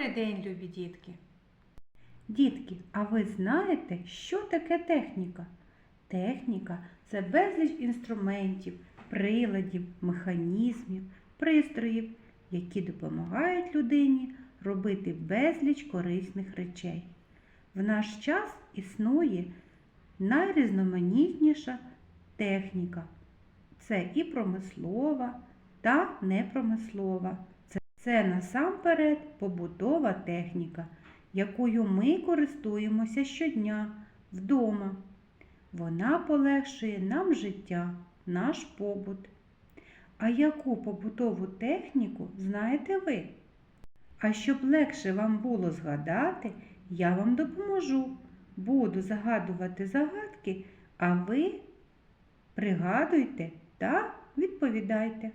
Добрий день, любі дітки! Дітки, а ви знаєте, що таке техніка? Техніка це безліч інструментів, приладів, механізмів, пристроїв, які допомагають людині робити безліч корисних речей. В наш час існує найрізноманітніша техніка. Це і промислова та непромислова. Це, насамперед побутова техніка якою ми користуємося щодня вдома. Вона полегшує нам життя, наш побут. А яку побутову техніку знаєте ви? А щоб легше вам було згадати, я вам допоможу. Буду загадувати загадки, а ви пригадуйте та відповідайте.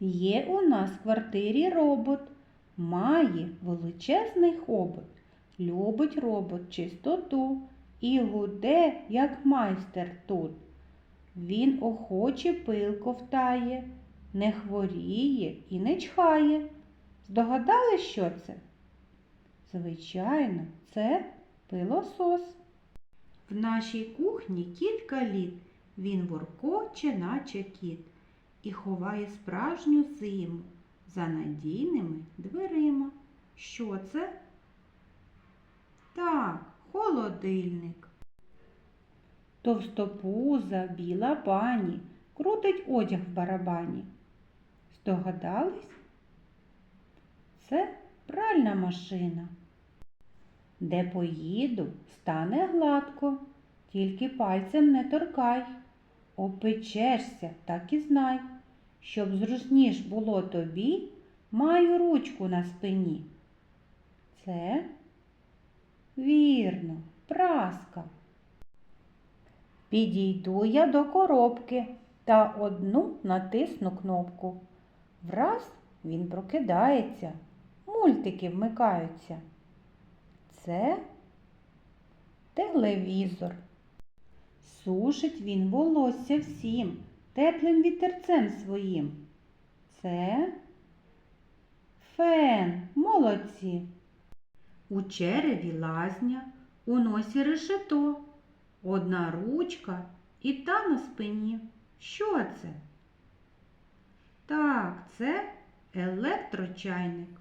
Є у нас в квартирі робот. Має величезний хобот, любить робот чистоту і гуде, як майстер тут. Він охоче пил ковтає, не хворіє і не чхає. Здогадали, що це? Звичайно, це пилосос. В нашій кухні кілька літ він воркоче, наче кіт, і ховає справжню зиму за надійними дверима. Що це? Так, холодильник. Товстопуза, біла пані, крутить одяг в барабані. Здогадались? Це пральна машина. Де поїду, стане гладко, тільки пальцем не торкай. Опечешся, так і знай. Щоб зручніш було тобі, маю ручку на спині. Це вірно, праска. Підійду я до коробки та одну натисну кнопку. Враз він прокидається, мультики вмикаються. Це телевізор. Сушить він волосся всім теплим вітерцем своїм. Це фен, молодці. У череві лазня, у носі решето, одна ручка і та на спині. Що це? Так, це електрочайник.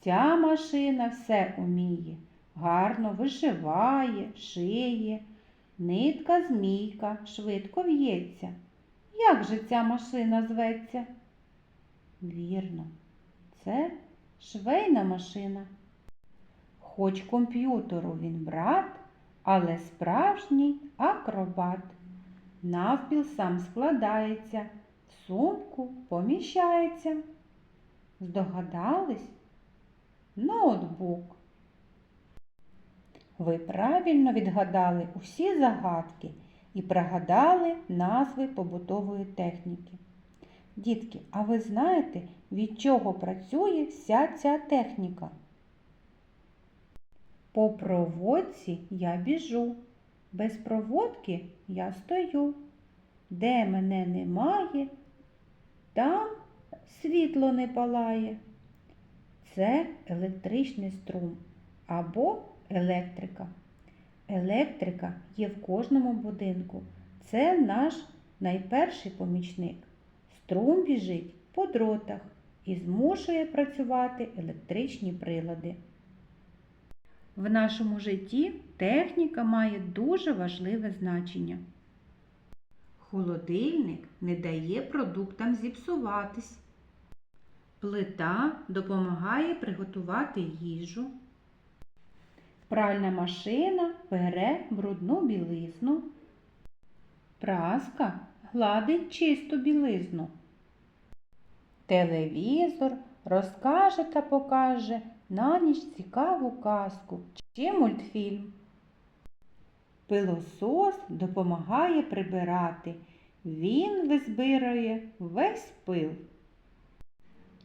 Ця машина все уміє, гарно вишиває, шиє. Нитка змійка швидко в'ється. Як же ця машина зветься? Вірно, це швейна машина. Хоч комп'ютеру він брат, але справжній акробат. Навпіл сам складається, в сумку поміщається. Здогадались? Ноутбук. Ви правильно відгадали усі загадки і пригадали назви побутової техніки. Дітки, а ви знаєте, від чого працює вся ця техніка? По проводці я біжу, без проводки я стою. Де мене немає, там світло не палає. Це електричний струм або електрика. Електрика є в кожному будинку. Це наш найперший помічник. Струм біжить по дротах і змушує працювати електричні прилади. В нашому житті техніка має дуже важливе значення. Холодильник не дає продуктам зіпсуватись. Плита допомагає приготувати їжу. Пральна машина пере брудну білизну. Праска гладить чисту білизну. Телевізор розкаже та покаже на ніч цікаву казку чи мультфільм. Пилосос допомагає прибирати. Він визбирає весь пил.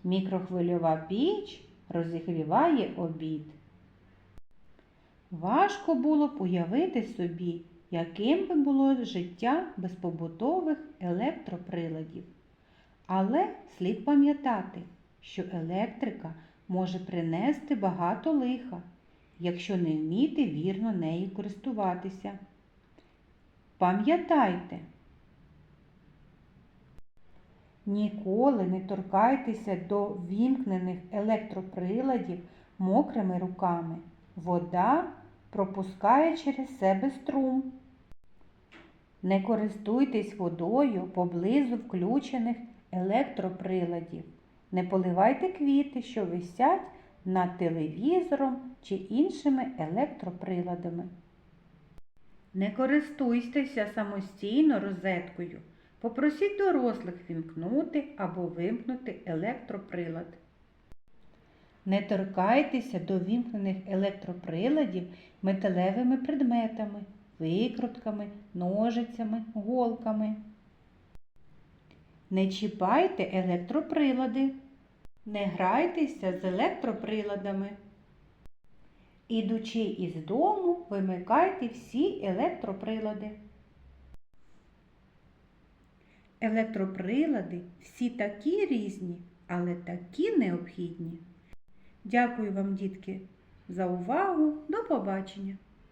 Мікрохвильова піч розігріває обід. Важко було б уявити собі, яким би було життя без побутових електроприладів. Але слід пам'ятати, що електрика може принести багато лиха, якщо не вміти вірно нею користуватися. Пам'ятайте, ніколи не торкайтеся до вімкнених електроприладів мокрими руками. Вода пропускає через себе струм. Не користуйтесь водою поблизу включених електроприладів. Не поливайте квіти, що висять над телевізором чи іншими електроприладами. Не користуйтеся самостійно розеткою. Попросіть дорослих вімкнути або вимкнути електроприлад. Не торкайтеся до вімкнених електроприладів металевими предметами, викрутками, ножицями, голками. Не чіпайте електроприлади. Не грайтеся з електроприладами. Ідучи із дому, вимикайте всі електроприлади. Електроприлади всі такі різні, але такі необхідні. Дякую вам, дітки, за увагу. До побачення!